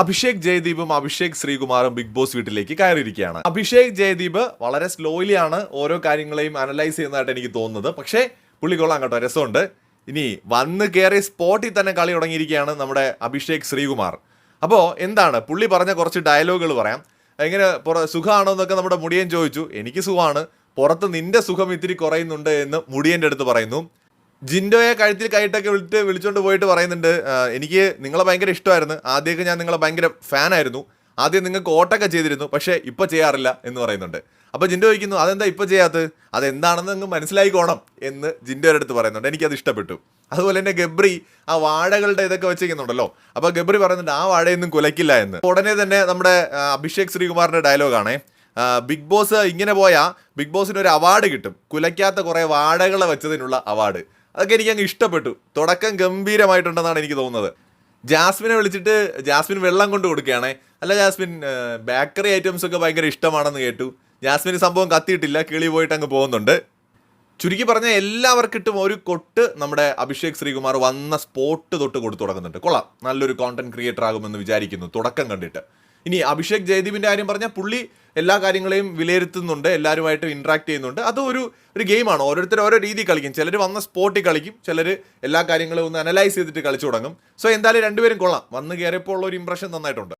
അഭിഷേക് ജയദീപും അഭിഷേക് ശ്രീകുമാറും big Boss വീട്ടിലേക്ക് കയറിയിരിക്കുകയാണ്. അഭിഷേക് ജയദീപ് വളരെ സ്ലോയിലി ആണ് ഓരോ കാര്യങ്ങളെയും അനലൈസ് ചെയ്യുന്നതായിട്ട് എനിക്ക് തോന്നുന്നത്. പക്ഷേ പുള്ളിക്കൊള്ളാം കേട്ടോ രസമുണ്ട്. ഇനി വന്ന് കയറി സ്പോട്ടിൽ തന്നെ കളി തുടങ്ങിയിരിക്കുകയാണ് നമ്മുടെ അഭിഷേക് ശ്രീകുമാർ. അപ്പോൾ എന്താണ്? പുള്ളി പറഞ്ഞ കുറച്ച് ഡയലോഗുകൾ പറയാം. എങ്ങനെ പുറ സുഖമാണോ എന്നൊക്കെ നമ്മുടെ മുടിയൻ ചോദിച്ചു. എനിക്ക് സുഖമാണ്. പുറത്ത് നിന്റെ സുഖം ഇത്തിരി കുറയുന്നുണ്ട് എന്ന് മുടിയന്റെ അടുത്ത് പറയുന്നു. ജിൻഡോയെ കഴുത്തിൽ കൈയിട്ടൊക്കെ വിളിച്ച് വിളിച്ചുകൊണ്ട് പോയിട്ട് പറയുന്നുണ്ട് എനിക്ക് നിങ്ങളെ ഭയങ്കര ഇഷ്ടമായിരുന്നു. ആദ്യമൊക്കെ ഞാൻ നിങ്ങളെ ഭയങ്കര ഫാനായിരുന്നു. ആദ്യം നിങ്ങൾക്ക് ഓട്ടൊക്കെ ചെയ്തിരുന്നു പക്ഷേ ഇപ്പോൾ ചെയ്യാറില്ല എന്ന് പറയുന്നുണ്ട്. അപ്പോൾ ജിൻഡോ ചോദിക്കുന്നു അതെന്താ ഇപ്പോൾ ചെയ്യാത്തത്? അതെന്താണെന്ന് അങ്ങ് മനസ്സിലായിക്കോണം എന്ന് ജിൻഡോയുടെ അടുത്ത് പറയുന്നുണ്ട്. എനിക്കത് ഇഷ്ടപ്പെട്ടു. അതുപോലെ തന്നെ ഗബ്രി ആ വാഴകളുടെ ഇതൊക്കെ വെച്ചിരിക്കുന്നുണ്ടല്ലോ. അപ്പോൾ ഗബ്രി പറയുന്നുണ്ട് ആ വാഴയൊന്നും കുലയ്ക്കില്ല എന്ന്. ഉടനെ തന്നെ നമ്മുടെ അഭിഷേക് ശ്രീകുമാറിന്റെ ഡയലോഗാണേ ബിഗ് ബോസ് ഇങ്ങനെ പോയാൽ ബിഗ് ബോസിന് ഒരു അവാർഡ് കിട്ടും. കുലയ്ക്കാത്ത കുറേ വാഴകളെ വെച്ചതിനുള്ള അവാർഡ് അതൊക്കെ എനിക്ക് അങ്ങ് ഇഷ്ടപ്പെട്ടു. തുടക്കം ഗംഭീരമായിട്ടുണ്ടെന്നാണ് എനിക്ക് തോന്നുന്നത്. ജാസ്മിനെ വിളിച്ചിട്ട് ജാസ്മിൻ വെള്ളം കൊണ്ട് കൊടുക്കുകയാണേ. അല്ല ജാസ്മിൻ ബേക്കറി ഐറ്റംസ് ഒക്കെ ഭയങ്കര ഇഷ്ടമാണെന്ന് കേട്ടു. ജാസ്മിന് സംഭവം കത്തിയിട്ടില്ല കിളി പോയിട്ട് അങ്ങ് പോകുന്നുണ്ട്. ചുരുക്കി പറഞ്ഞാൽ എല്ലാവർക്കിട്ടും ഒരു കൊട്ട് നമ്മുടെ അഭിഷേക് ശ്രീകുമാർ വന്ന സ്പോട്ട് തൊട്ട് കൊടുത്തു തുടങ്ങുന്നുണ്ട്. കൊള്ളാം. നല്ലൊരു കോണ്ടന്റ് ക്രിയേറ്റർ ആകുമെന്ന് വിചാരിക്കുന്നു. തുടക്കം കണ്ടിട്ട്. ഇനി അഭിഷേക് ജയദീപിന്റെ കാര്യം പറഞ്ഞാൽ പുള്ളി എല്ലാ കാര്യങ്ങളെയും വിലയിരുത്തുന്നുണ്ട് എല്ലാവരുമായിട്ട് ഇൻട്രാക്ട് ചെയ്യുന്നുണ്ട്. അത് ഒരു ഒരു ഗെയിമാണ് ഓരോരുത്തർ ഓരോ രീതി കളിക്കും. ചിലർ വന്ന സ്പോട്ടിൽ കളിക്കും. ചിലർ എല്ലാ കാര്യങ്ങളും ഒന്ന് അനലൈസ് ചെയ്തിട്ട് കളിച്ചു തുടങ്ങും. സോ എന്തായാലും രണ്ടുപേരും കൊള്ളാം. വന്ന് കയറിയപ്പോൾ ഉള്ള ഒരു ഇംപ്രഷൻ നന്നായിട്ടുണ്ട്.